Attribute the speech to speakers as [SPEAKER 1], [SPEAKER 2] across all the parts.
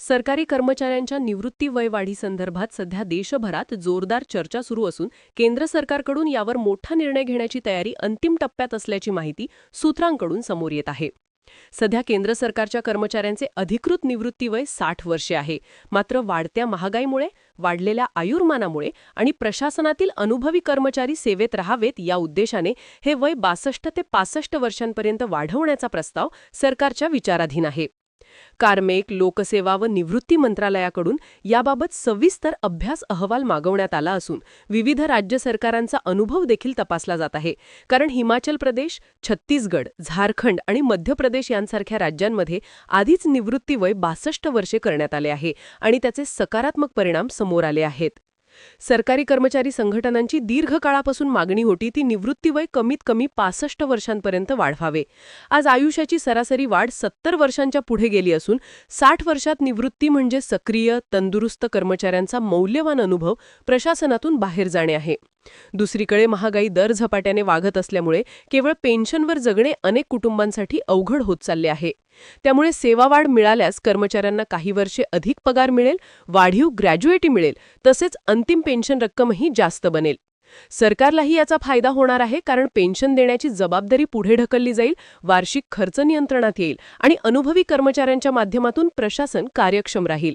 [SPEAKER 1] सरकारी कर्मचाऱ्यांच्या निवृत्ती वय वाढीसंदर्भात सध्या देशभरात जोरदार चर्चा सुरू असून केंद्र सरकारकडून यावर मोठा निर्णय घेण्याची तयारी अंतिम टप्प्यात असल्याची माहिती सूत्रांकडून समोर येत आहे. सध्या केंद्र सरकारच्या कर्मचाऱ्यांचे अधिकृत निवृत्ती वय साठ वर्षे आहे. मात्र वाढत्या महागाईमुळे वाढलेल्या आयुर्मानामुळे आणि प्रशासनातील अनुभवी कर्मचारी सेवेत राहावेत या उद्देशाने हे वय बासष्ट ते पासष्ट वर्षांपर्यंत वाढवण्याचा प्रस्ताव सरकारच्या विचाराधीन आहे. कार्मेक लोकसेवा व निवृत्ती मंत्रालयाकडून याबाबत सविस्तर अभ्यास अहवाल मागवण्यात आला असून विविध राज्य सरकारांचा अनुभव देखील तपासला जात आहे. कारण हिमाचल प्रदेश छत्तीसगड झारखंड आणि मध्य प्रदेश यांसारख्या राज्यांमध्ये आधीच निवृत्ती वय बासष्ट वर्षे करण्यात आले आहे आणि त्याचे सकारात्मक परिणाम समोर आले आहेत. सरकारी कर्मचारी संघटनांची दीर्घकाळापासून मागणी होती ती निवृत्ती वय कमीत कमी पासष्ट वर्षांपर्यंत वाढवावे. आज आयुष्याची सरासरी वाढ सत्तर वर्षांच्या पुढे गेली असून साठ वर्षात निवृत्ती म्हणजे सक्रिय तंदुरुस्त कर्मचाऱ्यांचा मौल्यवान अनुभव प्रशासनातून बाहेर जाणे आहे. दुसरीकडे महागाई दर झपाट्याने वागत असल्यामुळे केवळ पेन्शनवर जगणे अनेक कुटुंबांसाठी अवघड होत चालले आहे. त्यामुळे सेवावाढ मिळाल्यास कर्मचाऱ्यांना काही वर्षे अधिक पगार मिळेल वाढीव ग्रॅज्युएटी मिळेल तसेच अंतिम पेन्शन रक्कमही जास्त बनेल. सरकारलाही याचा फायदा होणार आहे कारण पेन्शन देण्याची जबाबदारी पुढे ढकलली जाईल वार्षिक खर्च नियंत्रणात येईल आणि अनुभवी कर्मचाऱ्यांच्या माध्यमातून प्रशासन कार्यक्षम राहील.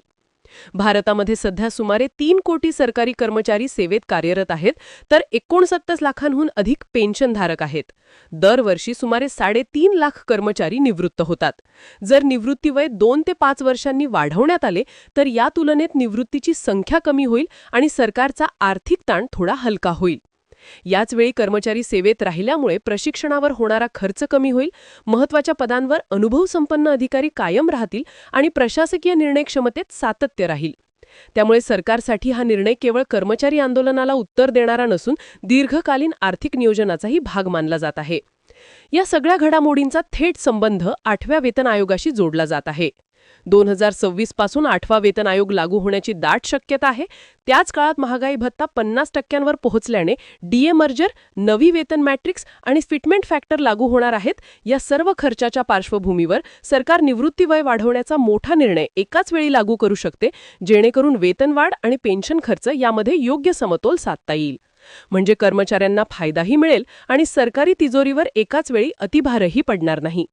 [SPEAKER 1] भारतामध्ये सध्या सुमारे तीन कोटी सरकारी कर्मचारी सेवेत कार्यरत आहेत तर एकोणसत्तर लाखांहून अधिक पेन्शनधारक आहेत. दरवर्षी सुमारे साडेतीन लाख कर्मचारी निवृत्त होतात. जर निवृत्ती वय दोन ते पाच वर्षांनी वाढवण्यात आले तर या तुलनेत निवृत्तीची संख्या कमी होईल आणि सरकारचा आर्थिक ताण थोडा हलका होईल. याचवेळी कर्मचारी सेवेत राहिल्यामुळे प्रशिक्षणावर होणारा खर्च कमी होईल महत्त्वाच्या पदांवर अनुभवसंपन्न अधिकारी कायम राहतील आणि प्रशासकीय निर्णय क्षमतेत सातत्य राहील. त्यामुळे सरकारसाठी हा निर्णय केवळ कर्मचारी आंदोलनाला उत्तर देणारा नसून दीर्घकालीन आर्थिक नियोजनाचाही भाग मानला जात आहे. या सगळ्या घडामोडींचा थेट संबंध आठव्या वेतन आयोगाशी जोडला जात आहे. दोन हजार सव्वीसपासून आठवा वेतन आयोग लागू होण्याची दाट शक्यता आहे. त्याच काळात महागाई भत्ता पन्नास टक्क्यांवर पोहोचल्याने डीए मर्जर नवी वेतन मॅट्रिक्स आणि फिटमेंट फॅक्टर लागू होणार आहेत. या सर्व खर्चाच्या पार्श्वभूमीवर सरकार निवृत्ती वय वाढवण्याचा मोठा निर्णय एकाच वेळी लागू करू शकते जेणेकरून वेतनवाढ आणि पेन्शन खर्च यामध्ये योग्य समतोल साधता येईल. म्हणजे कर्मचाऱ्यांना फायदाही मिळेल आणि सरकारी तिजोरीवर एकाच वेळी अतिभारही पडणार नाही.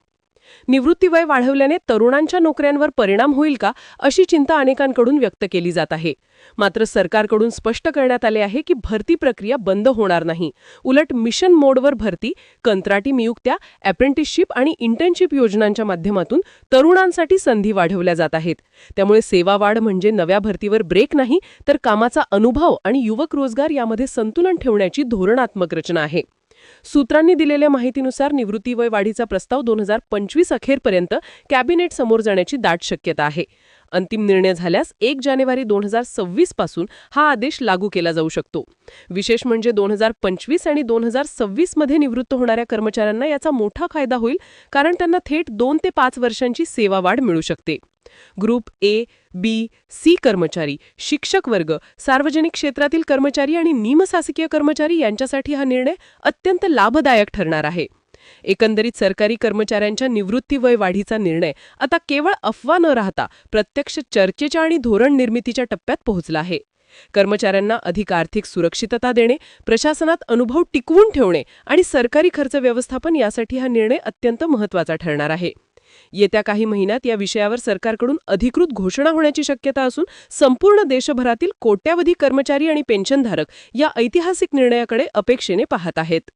[SPEAKER 1] निवृत्ती वय वाढवल्याने तरुणांच्या नोकऱ्यांवर परिणाम होईल का अशी चिंता अनेकांकडून व्यक्त केली जात आहे. मात्र सरकारकडून स्पष्ट करण्यात आले आहे की भरती प्रक्रिया बंद होणार नाही. उलट मिशन मोडवर भरती कंत्राटी नियुक्त्या अप्रेंटिसशिप आणि इंटर्नशिप योजनांच्या माध्यमातून तरुणांसाठी संधी वाढवल्या जात आहेत. त्यामुळे सेवा वाढ म्हणजे नव्या भरतीवर ब्रेक नाही तर कामाचा अनुभव आणि युवक रोजगार यामध्ये संतुलन ठेवण्याची धोरणात्मक रचना आहे. सूत्रांनी दिलेल्या माहितीनुसार निवृत्ती वय वाढीचा प्रस्ताव दोन हजार पंचवीस अखेरपर्यंत कॅबिनेट समोर जाण्याची दाट शक्यता आहे. अंतिम निर्णय झाल्यास एक जानेवारी दोन हजार सव्वीसपासून हा आदेश लागू केला जाऊ शकतो. विशेष म्हणजे दोन हजार पंचवीस आणि दोन हजार सव्वीसमध्ये निवृत्त होणाऱ्या कर्मचाऱ्यांना याचा मोठा फायदा होईल कारण त्यांना थेट दोन ते पाच वर्षांची सेवा वाढ मिळू शकते. ग्रुप ए बी सी कर्मचारी शिक्षक वर्ग सार्वजनिक क्षेत्रातील कर्मचारी आणि निमशासकीय कर्मचारी यांच्यासाठी हा निर्णय अत्यंत लाभदायक ठरणार आहे. एकंदरीत सरकारी कर्मचाऱ्यांच्या निवृत्ती वय वाढीचा निर्णय आता केवळ अफवा न राहता प्रत्यक्ष चर्चेच्या आणि धोरण निर्मितीच्या टप्प्यात पोहोचला आहे. कर्मचाऱ्यांना अधिक आर्थिक सुरक्षितता देणे प्रशासनात अनुभव टिकवून ठेवणे आणि सरकारी खर्च व्यवस्थापन यासाठी हा निर्णय अत्यंत महत्त्वाचा ठरणार आहे. येत्या काही महिन्यात या विषयावर सरकारकडून अधिकृत घोषणा होण्याची शक्यता असून संपूर्ण देशभरातील कोट्यावधी कर्मचारी आणि पेन्शनधारक या ऐतिहासिक निर्णयाकडे अपेक्षेने पाहत आहेत.